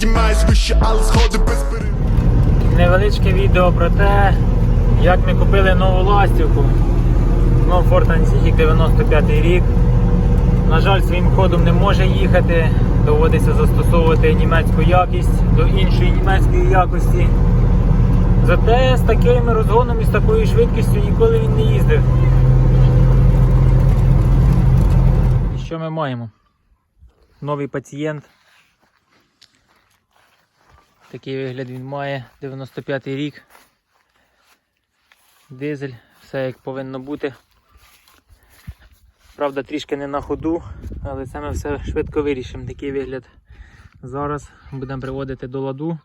підіймаюсь вище, але сходи без перерив Невеличке відео про те, як ми купили нову ластівку. Ну, Ford Antiq 95 рік. На жаль, своїм ходом не може їхати. Доводиться застосовувати німецьку якість до іншої німецької якості. Зате з таким розгоном і з такою швидкістю ніколи він не їздив. І що ми маємо? Новий пацієнт. Такий вигляд він має. 95-й рік. Дизель, все як повинно бути. Правда, трішки не на ходу, але це ми все швидко вирішимо. Такий вигляд. Зараз будемо приводити до ладу.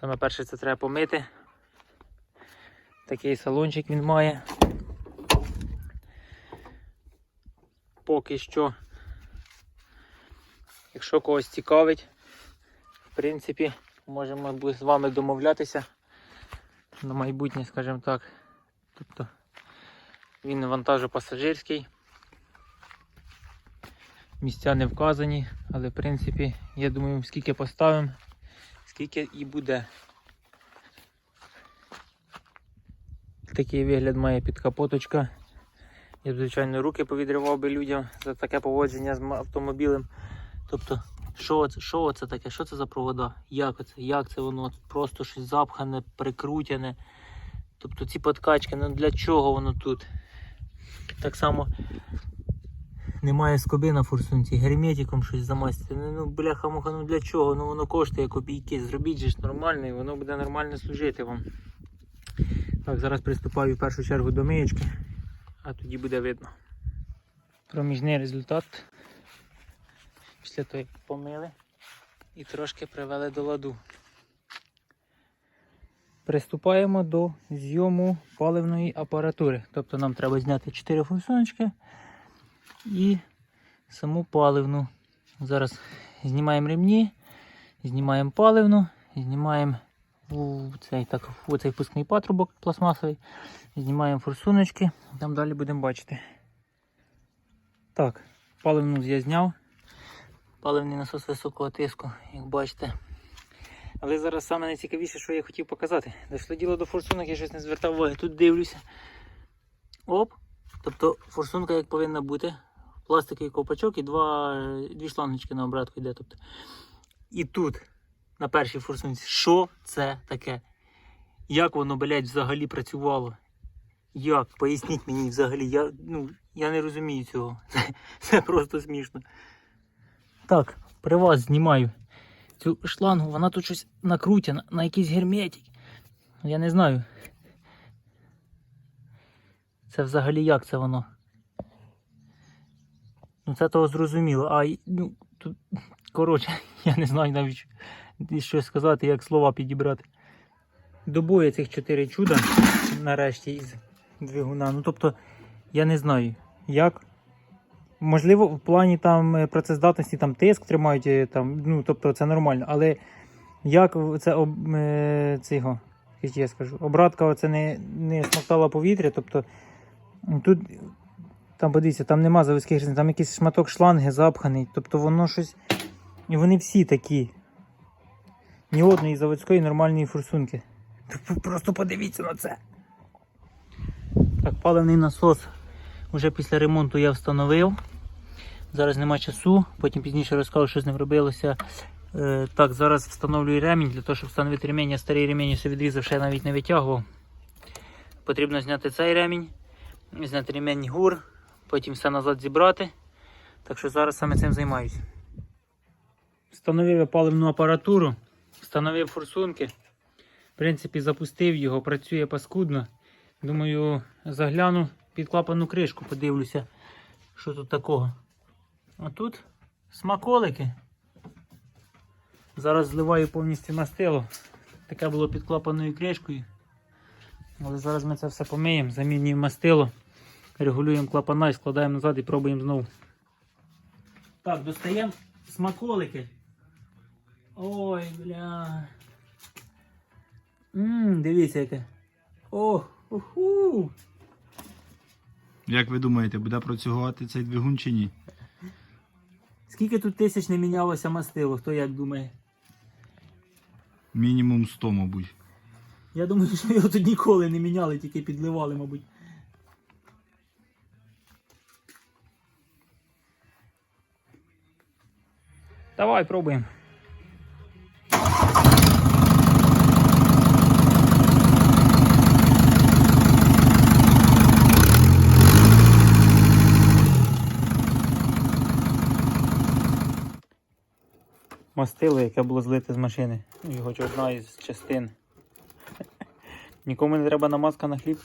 Саме перше це треба помити. Такий салончик він має. Поки що, якщо когось цікавить, в принципі, можемо з вами домовлятися на майбутнє, скажімо так. Тобто він вантажопасажирський. Місця не вказані, але в принципі, я думаю, скільки поставимо, скільки і буде. Такий вигляд має підкапоточка. Я б, звичайно, руки повідривав би людям за таке поводження з автомобілем. Тобто, що це, що це таке? Що це за провода? Як це? Як це воно? Просто щось запхане, прикрутяне. Тобто ці подкачки, ну для чого воно тут? Так само немає скоби на форсунці, герметиком щось замастити. Ну, ну бляха муха, ну для чого? Ну воно коштує копійки. Зробіть же ж нормально і воно буде нормально служити вам. Так, зараз приступаю в першу чергу до миєчки, а тоді буде видно. Проміжний результат. Після того, як помили і трошки привели до ладу. Приступаємо до зйому паливної апаратури. Тобто нам треба зняти 4 форсуночки і саму паливну. Зараз знімаємо ремні, знімаємо паливну, знімаємо цей, так, у цей впускний патрубок пластмасовий, знімаємо форсуночки, там далі будемо бачити. Так, паливну я зняв. Паливний насос високого тиску, як бачите. Але зараз саме найцікавіше, що я хотів показати. Дійшло діло до форсунок, я щось не звертав уваги. Тут дивлюся. Оп. Тобто форсунка як повинна бути. Пластиковий ковпачок і два, дві шлангочки на обратку йде. Тобто. І тут, на першій форсунці, що це таке? Як воно, блядь, взагалі працювало? Як? Поясніть мені взагалі. Я, ну, я не розумію цього. Це, це просто смішно. Так, при вас знімаю цю шлангу, вона тут щось накрутена на якийсь герметик. Я не знаю. Це взагалі як це воно? Ну це того зрозуміло. А ну, тут, коротше, я не знаю навіть що сказати, як слова підібрати. Добує цих чотири чуда нарешті із двигуна. Ну тобто, я не знаю, як. Можливо, в плані там е, працездатності там тиск тримають, е, там, ну, тобто це нормально, але як це об, е, як я скажу, обратка оце не, не смоктала повітря, тобто тут там подивіться, там нема заводських різниць, там якийсь шматок шланги запханий, тобто воно щось. І вони всі такі. Ні одної заводської нормальної форсунки. Тобто Просто подивіться на це. Так, паливний насос вже після ремонту я встановив. Зараз нема часу, потім пізніше розкажу, що з ним робилося. Е, так, зараз встановлюю ремінь. Для того, щоб встановити ремінь, я старий ремінь все відрізав, ще навіть не витягував. Потрібно зняти цей ремінь, зняти ремінь гур, потім все назад зібрати. Так що зараз саме цим займаюся. Встановив я паливну апаратуру, встановив форсунки. В принципі, запустив його, працює паскудно. Думаю, загляну під клапану кришку, подивлюся, що тут такого. А тут смаколики. Зараз зливаю повністю мастило. Таке було під клапаною кришкою. Але зараз ми це все помиємо, замінюємо мастило, регулюємо клапана і складаємо назад і пробуємо знову. Так, достаємо смаколики. Ой, бля. Ммм, дивіться яке. О, уху. Як ви думаєте, буде працювати цей двигун чи ні? Скільки тут тисяч не мінялося мастило, хто як думає? Мінімум 100, мабуть. Я думаю, що його тут ніколи не міняли, тільки підливали, мабуть. Давай, пробуємо. Мастило, яке було злите з машини. Його одна із частин. Нікому не треба намазка на хліб.